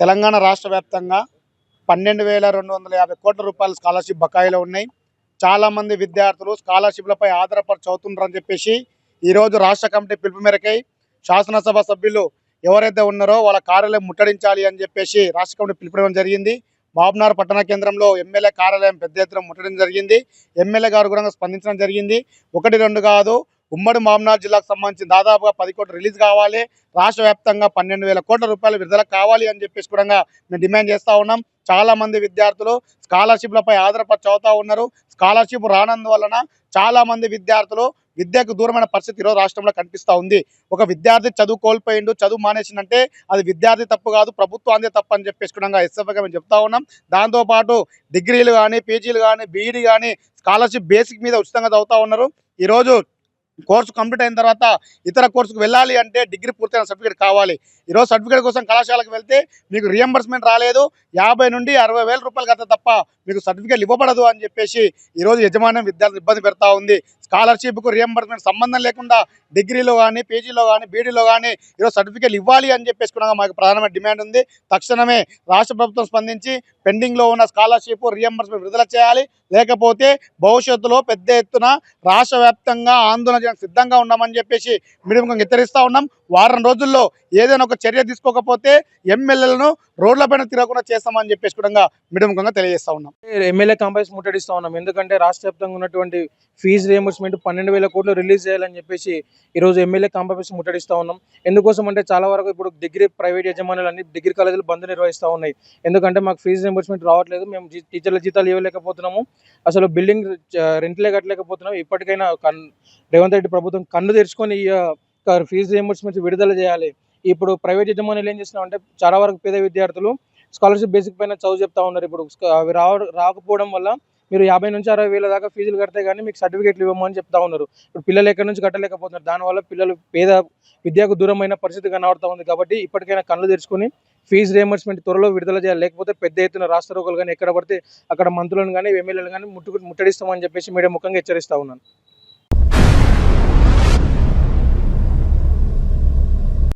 తెలంగాణ రాష్ట్ర వ్యాప్తంగా పన్నెండు వేల రెండు వందల యాభై కోట్ల రూపాయల స్కాలర్షిప్ బకాయిలు ఉన్నాయి. చాలామంది విద్యార్థులు స్కాలర్షిప్లపై ఆధారపడి చదువుతుంటారని చెప్పేసి ఈరోజు రాష్ట్ర కమిటీ పిలుపు మేరకై శాసనసభ సభ్యులు ఎవరైతే ఉన్నారో వాళ్ళ కార్యాలయం ముట్టడించాలి అని చెప్పేసి రాష్ట్ర కమిటీ పిలుపుడం జరిగింది. బాబునార్ పట్టణ కేంద్రంలో ఎమ్మెల్యే కార్యాలయం పెద్ద ఎత్తున ముట్టడం జరిగింది. ఎమ్మెల్యే గారు కూడా స్పందించడం జరిగింది. ఒకటి రెండు కాదు ఉమ్మడి మామ్నార్ జిల్లాకు సంబంధించి దాదాపుగా పది కోట్లు రిలీజ్ కావాలి. రాష్ట్ర వ్యాప్తంగా పన్నెండు వేల కోట్ల రూపాయలు విడుదల కావాలి అని చెప్పేసి కూడా మేము డిమాండ్ చేస్తూ ఉన్నాం. చాలా మంది విద్యార్థులు స్కాలర్షిప్లపై ఆధారపడి చదువుతా ఉన్నారు. స్కాలర్షిప్ రానందువలన చాలామంది విద్యార్థులు విద్యకు దూరమైన పరిస్థితి ఈరోజు రాష్ట్రంలో కనిపిస్తూ ఉంది. ఒక విద్యార్థి చదువు కోల్పోయిండు చదువు మానేసిందంటే అది విద్యార్థి తప్పు కాదు ప్రభుత్వాందే తప్పు అని చెప్పేసి కూడా ఎస్ఎఫ్గా మేము చెప్తా ఉన్నాం. దాంతోపాటు డిగ్రీలు కానీ పీజీలు కానీ బీఈడీ కానీ స్కాలర్షిప్ బేసిక్ మీద ఉచితంగా చదువుతూ ఉన్నారు. ఈరోజు కోర్సు కంప్లీట్ అయిన తర్వాత ఇతర కోర్సుకు వెళ్ళాలి అంటే డిగ్రీ పూర్తయిన సర్టిఫికేట్ కావాలి. ఈరోజు సర్టిఫికేట్ కోసం కళాశాలకు వెళ్తే మీకు రియంబర్స్మెంట్ రాలేదు. యాభై నుండి అరవై వేల రూపాయలు కదా తప్ప మీకు సర్టిఫికేట్ ఇవ్వబడదు అని చెప్పేసి ఈరోజు యజమాన్యం విద్యార్థులు ఇబ్బంది పెడతా ఉంది. స్కాలర్షిప్కు రియంబర్స్మెంట్ సంబంధం లేకుండా డిగ్రీలో కానీ పీజీలో కానీ బీడీలో కానీ ఈరోజు సర్టిఫికేట్ ఇవ్వాలి అని చెప్పేసి కూడా మాకు ప్రధానమైన డిమాండ్ ఉంది. తక్షణమే రాష్ట్ర ప్రభుత్వం స్పందించి పెండింగ్లో ఉన్న స్కాలర్షిప్ రియంబర్స్మెంట్ విడుదల చేయాలి. లేకపోతే భవిష్యత్తులో పెద్ద ఎత్తున రాష్ట్ర వ్యాప్తంగా ఆందోళన చేయడానికి సిద్ధంగా ఉన్నామని చెప్పేసి మీడియం హెచ్చరిస్తూ ఉన్నాం. వారం రోజుల్లో ఏదైనా ఒక చర్య తీసుకోకపోతే ఎమ్మెల్యేలను రోడ్లపైన తిరగకుండా చేస్తామని చెప్పేసి కూడా మీడియం తెలియజేస్తా ఉన్నాం. ఎమ్మెల్యే కంపెనీస్ ముట్టడిస్తా ఉన్నాం. ఎందుకంటే రాష్ట్ర వ్యాప్తంగా ఉన్నటువంటి ఫీజు రియంబర్స్మెంట్ పన్నెండు వేల కోట్లు రిలీజ్ చేయాలని చెప్పేసి ఈరోజు ఎమ్మెల్యే కాంపౌండ్స్ ముట్టడిస్తా ఉన్నాం. ఎందుకోసం అంటే చాలా వరకు ఇప్పుడు డిగ్రీ ప్రైవేట్ యజమానులు అన్ని డిగ్రీ కాలేజీలు బంద్ నిర్వహిస్తూ ఉన్నాయి. ఎందుకంటే మాకు ఫీజు రియంబర్స్మెంట్ రావట్లేదు. మేము టీచర్ల జీతాలు ఇవ్వలేకపోతున్నాము. అసలు బిల్డింగ్ రెంట్లే కట్టలేకపోతున్నాం ఇప్పటికైనా కన్ రేవంత్ రెడ్డి ప్రభుత్వం కన్ను తెరుచుకొని ఈ ఫీజు రియంబర్స్మెంట్ విడుదల చేయాలి. ఇప్పుడు ప్రైవేట్ యజమానులు ఏం చేస్తున్నాం అంటే చాలా వరకు పేద విద్యార్థులు స్కాలర్షిప్ బేసిక్ పైన చదువు చెప్తా ఉన్నారు. ఇప్పుడు అవి రావ రాకపోవడం వల్ల మీరు యాభై నుంచి అరవై వేల దాకా ఫీజులు కడితే కానీ మీకు సర్టిఫికేట్లు ఇవ్వమని చెప్తా ఉన్నారు. ఇప్పుడు పిల్లలు ఎక్కడి నుంచి కట్టలేకపోతున్నారు. దానివల్ల పిల్లలు పేద విద్యకు దూరమైన పరిస్థితి కనబడుతూ ఉంది కాబట్టి ఇప్పటికైనా కళ్ళు తెరుచుకొని ఫీజు రియంబర్స్మెంట్ త్వరలో విడుదల చేయాలి. లేకపోతే పెద్ద ఎత్తున రాష్ట్ర రోగులు కానీ ఎక్కడ పడితే అక్కడ మంత్రులను కానీ ఎమ్మెల్యేలు కానీ ముట్టు ముట్టడిస్తామని చెప్పేసి మీడియా ముఖంగా హెచ్చరిస్తా ఉన్నాను.